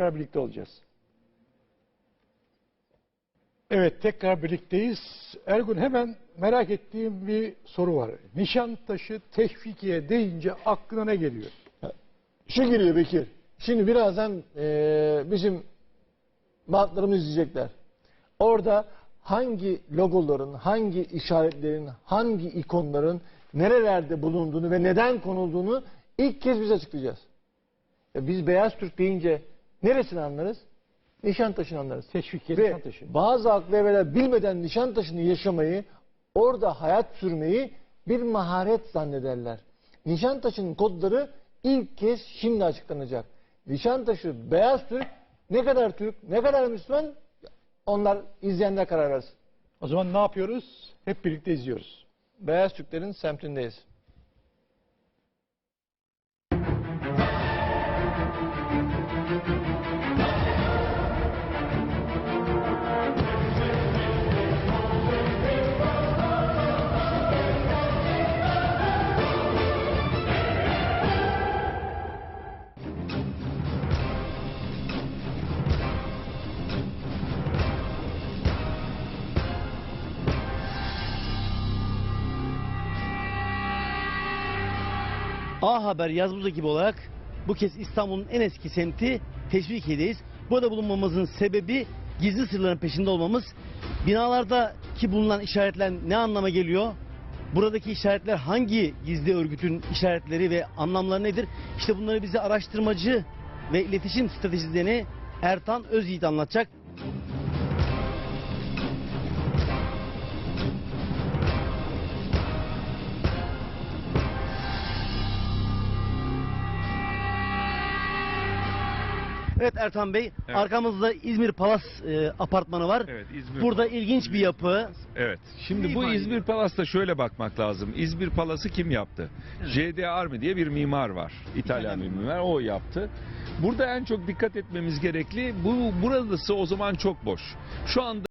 tekrar birlikte olacağız. Evet tekrar birlikteyiz. Ergun hemen merak ettiğim bir soru var. Nişantaşı teşvikiye deyince aklına ne geliyor? Şu geliyor Bekir. Şimdi birazdan eee, bizim bantlarımızı izleyecekler. Orada hangi logoların, hangi işaretlerin, hangi ikonların nerelerde bulunduğunu ve neden konulduğunu ilk kez biz açıklayacağız. Ya biz Beyaz Türk deyince neresini anlarız? Nişantaşı'nı anlarız. Teşvikiye Ve Nişantaşı. bazı aklı evveler bilmeden Nişantaşı'nı yaşamayı, orada hayat sürmeyi bir maharet zannederler. Nişantaşı'nın kodları ilk kez şimdi açıklanacak. Nişantaşı, Beyaz Türk, ne kadar Türk, ne kadar Müslüman onlar izleyenler karar versin. O zaman ne yapıyoruz? Hep birlikte izliyoruz. Beyaz Türklerin semtindeyiz. A Haber yazbuz ekibi olarak bu kez İstanbul'un en eski semti Teşvikiye'deyiz. Burada bulunmamızın sebebi gizli sırların peşinde olmamız. Binalardaki bulunan işaretler ne anlama geliyor? Buradaki işaretler hangi gizli örgütün işaretleri ve anlamları nedir? İşte bunları bize araştırmacı ve iletişim stratejisyeni Ertan Özyiğit anlatacak. Evet Ertan Bey, Evet. arkamızda İzmir Palas e, apartmanı var. Evet, İzmir Burada Palas. ilginç bir yapı. Evet. Şimdi bu ifade İzmir? Palas'ta şöyle bakmak lazım. İzmir Palas'ı kim yaptı? J.D. Army diye bir mimar var. İtalyan bir mimar. O yaptı. Burada en çok dikkat etmemiz gerekli. Bu burası o zaman çok boş. Şu anda